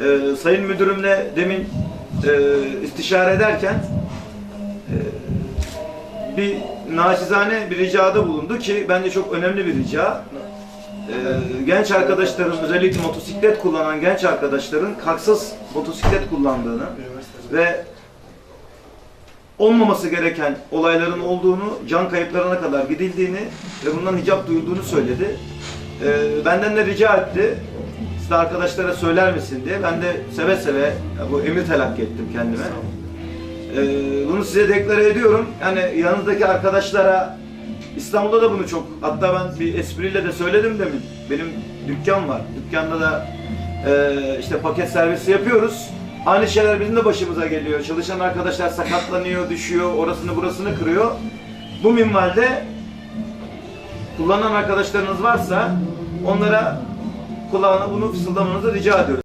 e, Sayın Müdürümle demin e, istişare ederken e, bir naçizane bir ricada bulundu ki bence çok önemli bir rica. E, genç arkadaşların özellikle motosiklet kullanan genç arkadaşların haksız motosiklet kullandığını ve olmaması gereken olayların olduğunu, can kayıplarına kadar gidildiğini ve bundan hicap duyulduğunu söyledi. Ee, benden de rica etti. Siz de arkadaşlara söyler misin diye. Ben de seve seve bu emir telakki ettim kendime. Ee, bunu size deklare ediyorum. Yani yanınızdaki arkadaşlara İstanbul'da da bunu çok hatta ben bir espriyle de söyledim demin. Benim dükkan var. Dükkanda da e, işte paket servisi yapıyoruz. Aynı şeyler bizim de başımıza geliyor. Çalışan arkadaşlar sakatlanıyor, düşüyor, orasını burasını kırıyor. Bu minvalde kullanan arkadaşlarınız varsa onlara kulağına bunu fısıldamanızı rica ediyoruz.